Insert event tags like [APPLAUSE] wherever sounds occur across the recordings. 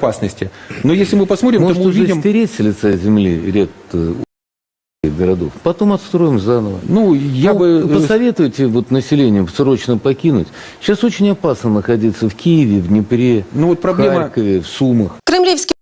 опасности. Но если мы посмотрим, Может, то мы уже увидим... стереть с лица земли ряд э, городов. Потом отстроим заново. Ну, я Ну, бы... э, Посоветуйте вот населению срочно покинуть. Сейчас очень опасно находиться в Киеве, в Днепре, Ну, вот в проблема... Харькове, в Сумах. Кремлівські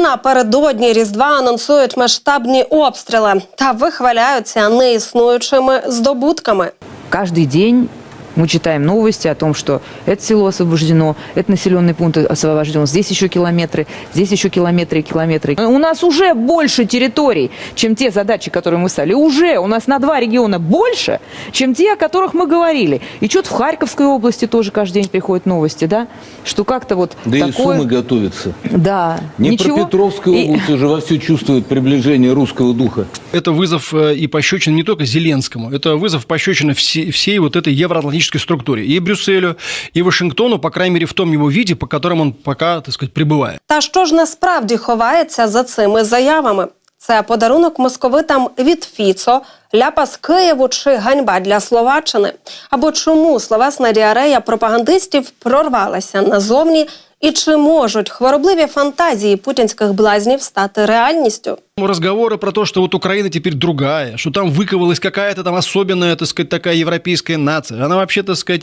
напередодні Різдва анонсують масштабні обстріли та вихваляються неіснуючими здобутками. Каждый день мы читаем новости о том, что это село освобождено, этот населенный пункт освобожден, здесь еще километры, здесь еще километры и километры. У нас уже больше территорий, чем те задачи, которые мы ставили. Уже у нас на два региона больше, чем те, о которых мы говорили. И что-то в Харьковской области тоже каждый день приходят новости, да? Что как-то вот Да и такое... Сумы готовятся. Да, ничего. Днепропетровская И- область уже вовсю чувствует приближение русского духа. Это вызов э, и пощечина не только Зеленскому, это вызов пощечина все- всей вот этой евроатлантической структуре. И Брюсселю, и Вашингтону, по крайней мере, в том его виде, по которому он пока, так сказать, пребывает. Та що ж насправді ховається за цими заявами? Це подарунок московитам від Фіцо, ляпас Києву чи ганьба для Словаччини? Або чому словесна діарея пропагандистів прорвалася назовні? І чи можуть хворобливі фантазії путінських блазнів стати реальністю? Разговоры про то, что вот Украина теперь другая, что там выковалась какая-то там особенная, так сказать, такая европейская нация. Она вообще, так сказать,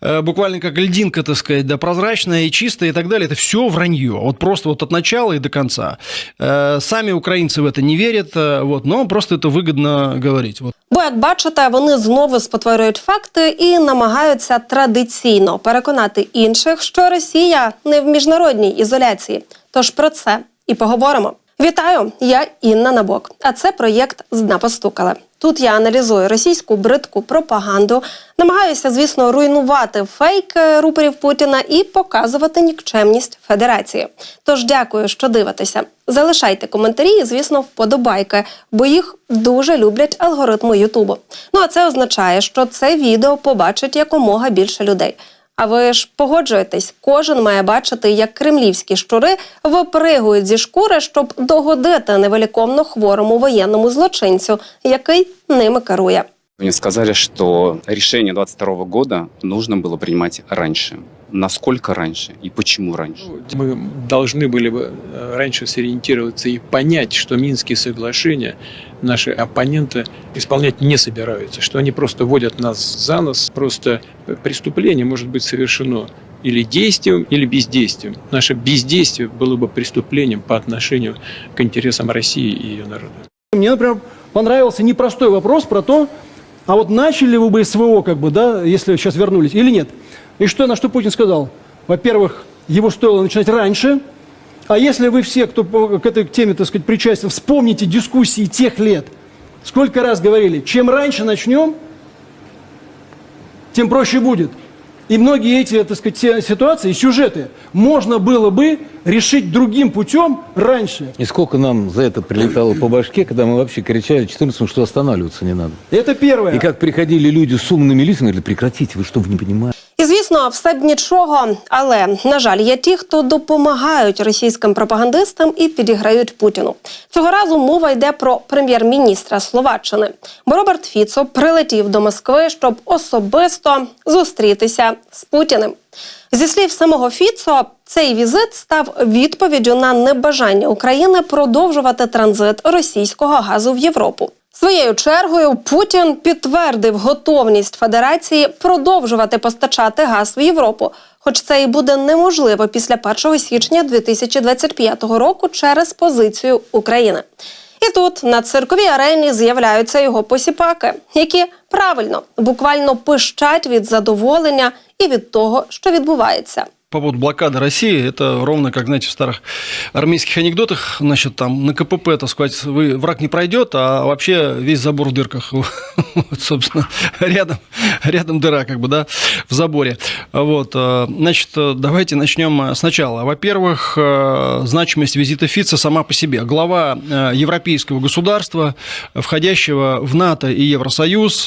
э, буквально как льдинка, так сказать, да, прозрачная и чистая и так далее. Это все вранье. Вот просто вот от начала и до конца. Э, Сами украинцы в это не верят, э, вот, но просто это выгодно говорить. Вот. Бо, як бачите, вони знову спотворюють факти і намагаються традиційно переконати інших, що Росія не в міжнародній ізоляції. Тож про це і поговоримо. Вітаю, я Інна Набок. А це проєкт «Зна постукали». Тут я аналізую російську бридку пропаганду, намагаюся, звісно, руйнувати фейк рупорів Путіна і показувати нікчемність Федерації. Тож дякую, що дивитеся. Залишайте коментарі і, звісно, вподобайки, бо їх дуже люблять алгоритми Ютубу. Ну а це означає, що це відео побачить якомога більше людей. А ви ж погоджуєтесь, кожен має бачити, як кремлівські щури випригують зі шкури, щоб догодити невеликовно хворому воєнному злочинцю, який ними керує. Мне сказали, что решение 22 года нужно было принимать раньше. Насколько раньше и почему раньше? Мы должны были бы э, раньше сориентироваться и понять, что Минские соглашения наши оппоненты исполнять не собираются, что они просто водят нас за нос, просто преступление может быть совершено или действием, или бездействием. Наше бездействие было бы преступлением по отношению к интересам России и ее народа. Мне, например, понравился непростой вопрос про то, а вот начали вы бы СВО, как бы, да, если сейчас вернулись, или нет? И что, на что Путин сказал? Во-первых, его стоило начинать раньше, а если вы все, кто к этой теме, так сказать, причастен, вспомните дискуссии тех лет, сколько раз говорили, чем раньше начнем, тем проще будет. И многие эти, так сказать, ситуации, сюжеты можно было бы решить другим путем раньше. И сколько нам за это прилетало по башке, когда мы вообще кричали 14 что останавливаться не надо. Это первое. И как приходили люди с умными лицами, говорили, прекратите, вы что, вы не понимаете? Звісно, все б нічого, але на жаль, є ті, хто допомагають російським пропагандистам і підіграють Путіну. Цього разу мова йде про прем'єр-міністра Словаччини. Бо Роберт Фіцо прилетів до Москви, щоб особисто зустрітися з Путіним. Зі слів самого Фіцо, цей візит став відповіддю на небажання України продовжувати транзит російського газу в Європу. Своєю чергою Путін підтвердив готовність Федерації продовжувати постачати газ в Європу, хоч це і буде неможливо після 1 січня 2025 року через позицію України. І тут на цирковій арені з'являються його посіпаки, які правильно буквально пищать від задоволення і від того, що відбувається. По поводу блокады России, это ровно как, знаете, в старых армейских анекдотах, значит, там на КПП, так сказать, вы, враг не пройдет, а вообще весь забор в дырках. [LAUGHS] Вот, собственно, рядом, рядом дыра, как бы, да, в заборе. Вот, э, значит, давайте начнем сначала. Во-первых, э, значимость визита Фица сама по себе. Глава э, европейского государства, входящего в НАТО и Евросоюз,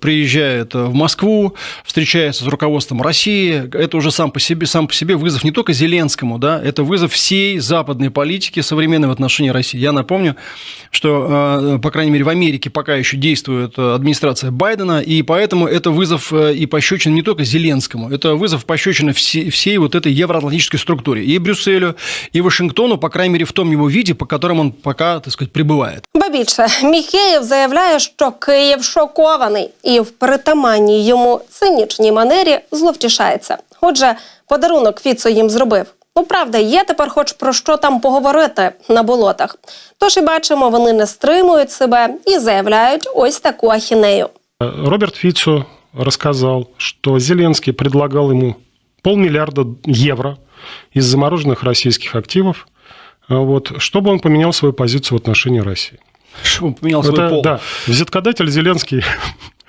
приезжает в Москву, встречается с руководством России. Это уже сам по себе себе, сам по себе вызов не только Зеленскому, да, это вызов всей западной политике современной в отношении России. Я напомню, что, э, по крайней мере, в Америке пока еще действует э, администрация Байдена, и поэтому это вызов э, и пощечина не только Зеленскому, это вызов пощечина всей, всей вот этой евроатлантической структуре. И Брюсселю, и Вашингтону, по крайней мере, в том его виде, по которому он пока, так сказать, пребывает. Ба більше Міхеєв заявляє, що Київ шокований і в притаманній йому цинічній манері зловтішається. Отже, подарунок Фіцо їм зробив. Ну, правда, є тепер хоч про що там поговорити на болотах. Тож і бачимо, вони не стримують себе і заявляють ось таку ахінею. Роберт Фицо рассказал, что Зеленский предлагал ему полмиллиарда евро из замороженных российских активов, а вот, чтобы он поменял свою позицию в отношении России. Чтобы он поменял свой Это, пол. да, взяткодатель Зеленский.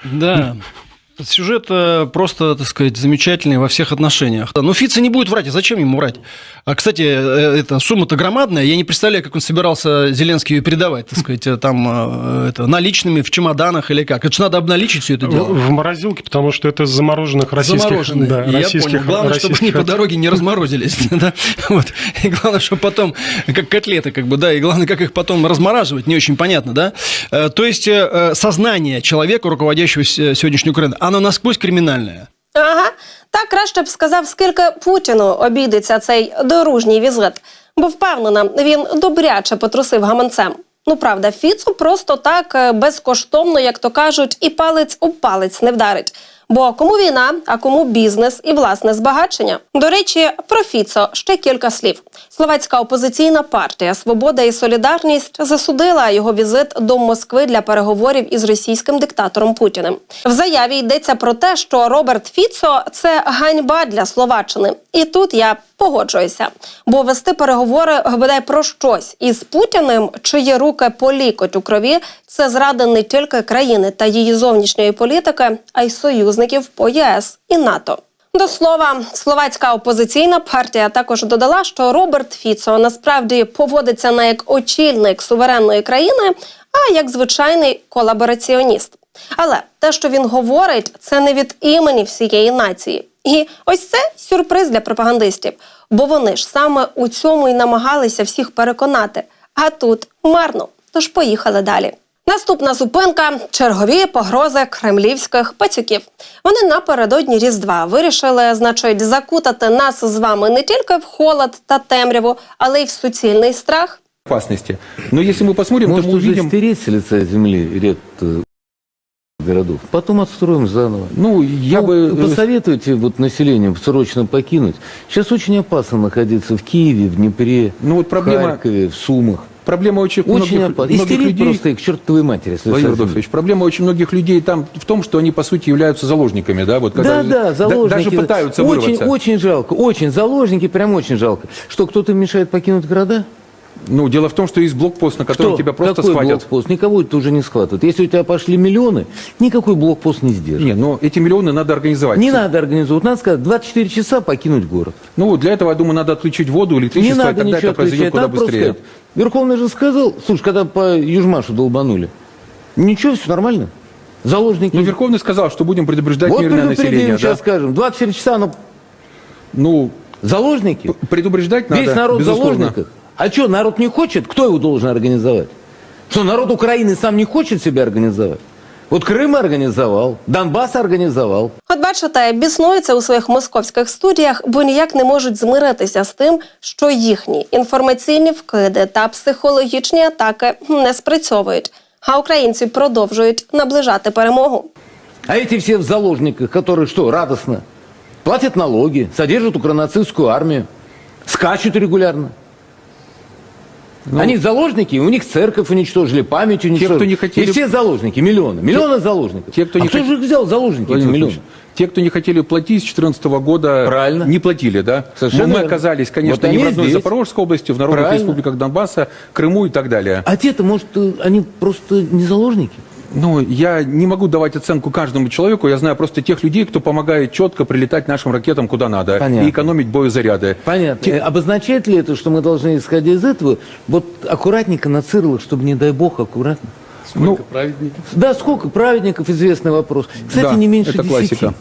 Да. [LAUGHS] Сюжет э, просто, так сказать, замечательный во всех отношениях. Но Фица не будет врать, а зачем ему врать? А, кстати, э, эта сумма-то громадная, я не представляю, как он собирался Зеленский ее передавать, так сказать, э, там это, наличными в чемоданах или как. Это же надо обналичить все это дело. в морозилке, потому что это замороженных российских... Замороженные. Да, я российских, понял. Главное, чтобы российских они по дороге не разморозились. [LAUGHS] да. Вот. И главное, чтобы потом, как котлеты, как бы, да, и главное, как их потом размораживать, не очень понятно, да. То есть сознание человека, руководящего сегодняшней Украиной, оно насквозь криминальное. Ага, так краще б сказав, скільки Путіну обійдеться цей дорожній візит. Бо впевнена, він добряче потрусив гаманцем. Ну правда, Фіцу просто так е, безкоштовно, як то кажуть, і палець у палець не вдарить. Бо кому війна, а кому бізнес і власне збагачення. До речі, про Фіцо ще кілька слів. Словацька опозиційна партія Свобода і Солідарність засудила його візит до Москви для переговорів із російським диктатором Путіним. В заяві йдеться про те, що Роберт Фіцо це ганьба для Словаччини. І тут я погоджуюся. Бо вести переговори бодай про щось із Путіним, чиї руки по лікоть у крові, це зрада не тільки країни та її зовнішньої політики, а й союзників по єС і НАТО. До слова, словацька опозиційна партія також додала, що Роберт Фіцо насправді поводиться не як очільник суверенної країни, а як звичайний колабораціоніст. Але те, що він говорить, це не від імені всієї нації. І ось це сюрприз для пропагандистів, бо вони ж саме у цьому й намагалися всіх переконати. А тут марно. Тож поїхали далі. Наступна зупинка чергові погрози кремлівських пацюків. Вони напередодні Різдва вирішили, значить, закутати нас з вами не тільки в холод та темряву, але й в суцільний страх. опасности. Но если мы посмотрим, Может то мы уже увидим... стереть с лица земли ряд э, городов. Потом отстроим заново. Ну, я Ну, бы... э, Посоветуйте вот населению срочно покинуть. Сейчас очень опасно находиться в Киеве, в Днепре, Ну, вот проблема- в Харькове, в Сумах. Проблема очень, Очень многих, опасно. многих людей... просто их к чертовой матери. Владимир. Рудольфович, проблема очень многих людей там в том, что они, по сути, являются заложниками, да? Вот когда Да, да, заложники. Даже пытаются очень, вырваться. очень жалко, очень заложники, прям очень жалко. Что, кто-то мешает покинуть города? Ну, дело в том, что есть блокпост, на котором Кто? тебя просто Какой схватят. блокпост? Никого это уже не схватывают. Если у тебя пошли миллионы, никакой блокпост не сдержит. Не, но эти миллионы надо организовать. Не надо организовывать. Надо сказать, 24 часа покинуть город. Ну, для этого, я думаю, надо отключить воду, Не электричество, и надо тогда ничего это произойдет куда Надо быстрее. сказать. Верховный же сказал, слушай, когда по Южмашу долбанули, ничего, все нормально. Заложники. Ну, Верховный сказал, что будем предупреждать вот мирное население. сейчас да. скажем. 24 часа, ну, Ну, заложники. предупреждать надо, Весь народ в безусловно. заложниках. А что, народ не хочет? Кто его должен организовать? Что, народ Украины сам не хочет себя организовать? Вот Крым организовал, Донбасс организовал. От бачите, біснуються у своїх московських студіях, бо ніяк не можуть змиритися з тим, що їхні інформаційні вкиди та психологічні атаки не спрацьовують. А українці продовжують наближати перемогу. А эти все в заложниках, которые что, радостно? Платят налоги, содержат укронацистскую армию, скачут регулярно. Они заложники, у них церковь уничтожили, память уничтожили. кто не хотели- И все заложники, миллионы. Миллионы заложников. те, кто а не кто хот- же их взял заложники, эти миллионы? Те, кто не хотели платить с 2014 года, Правильно. не платили, да? Совершенно мы, мы верно. оказались, конечно, Вот не в они одной здесь. Запорожской области, в народных Правильно. республиках Донбасса, Крыму и так далее. А те-то, может, э, они просто не заложники? Ну, я не могу давать оценку каждому человеку, я знаю просто тех людей, кто помогает четко прилетать нашим ракетам куда надо Понятно. и экономить боезаряды. Понятно. Те- Э, Обозначает ли это, что мы должны, исходя из этого, вот аккуратненько на цирлах, чтобы, не дай бог, аккуратно? ну, Да, сколько праведников, известный вопрос. Кстати, Да, не меньше это десяти. классика.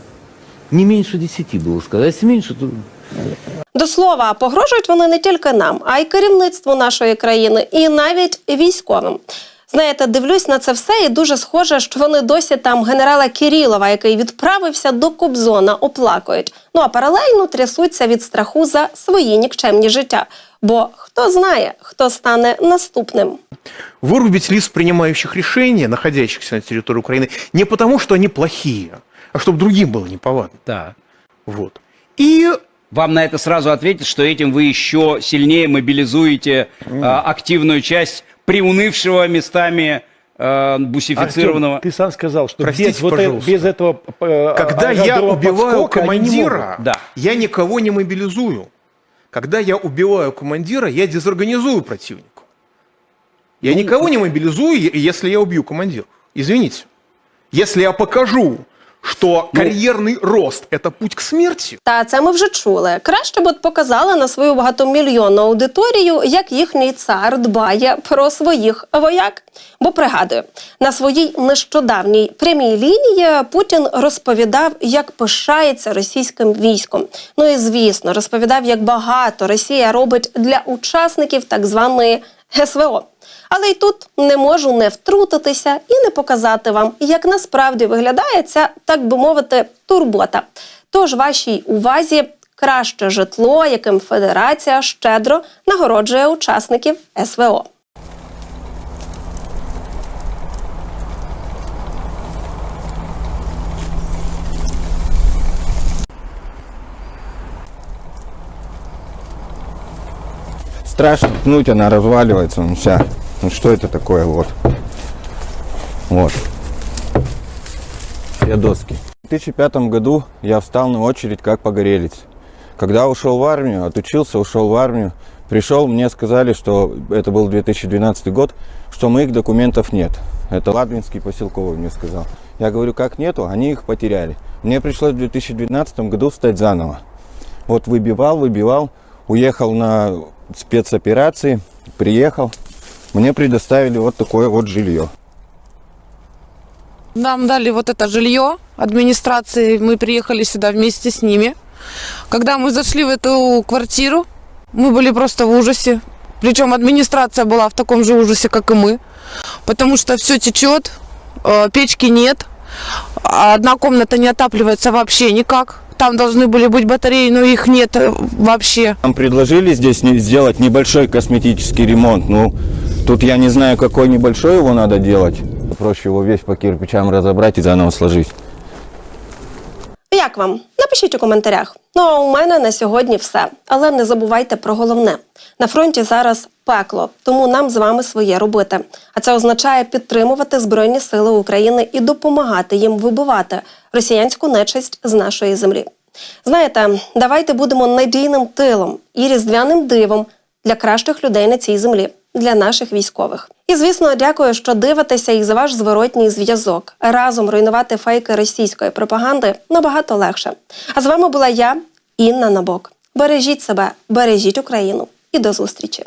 Не меньше десяти было сказать. А если меньше, то До слова, погрожують вони не тільки нам, а й керівництву нашої країни, і навіть військовим. Знаєте, дивлюсь на це все, і дуже схоже, що вони досі там генерала Кірілова, який відправився до Кобзона, оплакують. Ну а паралельно трясуться від страху за свої нікчемні життя. Бо хто знає, хто стане наступним. вырубить лист принимающих решения, находящихся на территории Украины, не потому, что они плохие, а чтобы другим было неповадно. Да. Вот. И Вам на это сразу ответят, что этим вы еще сильнее мобилизуете а, активную часть приунывшего местами а, бусифицированного. Артем, ты сам сказал, что Простите, без, вот э- без этого э, когда я убиваю подскока командира. Да. я никого не мобилизую. Когда я убиваю командира, я дезорганизую противника. Я никого не мобилизую, если я убью командира. Извините. Если я покажу, что карьерный рост – это путь к смерти, Та це ми вже чули. Краще б от показали на свою багатомільйонну аудиторію, як їхній цар дбає про своїх вояк. Бо пригадую, на своїй нещодавній прямій лінії Путін розповідав, як пишається російським військом. Ну і звісно, розповідав, як багато Росія робить для учасників так званої СВО. Але й тут не можу не втрутитися і не показати вам, як насправді виглядає ця, так би мовити, турбота. Тож вашій увазі краще житло, яким федерація щедро нагороджує учасників СВО. Страшно пнуть, она разваливается, ну вся. Ну что это такое, вот. Вот. Все доски. В 2005 году я встал на очередь как погорелец. Когда ушел в армию, отучился, ушел в армию, пришел, мне сказали, что это был 2012 год, что моих документов нет. Это Ладвинский поселковый мне сказал. Я говорю, как нету, они их потеряли. Мне пришлось в 2012 году встать заново. Вот выбивал, выбивал, уехал на спецоперации, приехал. Мне предоставили вот такое вот жилье. Нам дали вот это жилье администрации, мы приехали сюда вместе с ними. Когда мы зашли в эту квартиру, мы были просто в ужасе. Причем администрация была в таком же ужасе, как и мы. Потому что все течет, э, печки нет, а одна комната не отапливается вообще никак. Там должны были быть батареи, но их нет э, вообще. Нам предложили здесь сделать небольшой косметический ремонт. Ну, тут я не знаю, какой небольшой его надо делать. Проще его весь по кирпичам разобрать и заново сложить. Як вам? Напишіть у коментарях. Ну а у мене на сьогодні все. Але не забувайте про головне: на фронті зараз пекло, тому нам з вами своє робити. А це означає підтримувати Збройні Сили України і допомагати їм вибивати росіянську нечисть з нашої землі. Знаєте, давайте будемо надійним тилом і різдвяним дивом для кращих людей на цій землі, для наших військових. І звісно, дякую, що дивитеся і за ваш зворотній зв'язок. Разом руйнувати фейки російської пропаганди набагато легше. А з вами була я, Інна Набок. Бережіть себе, бережіть Україну і до зустрічі.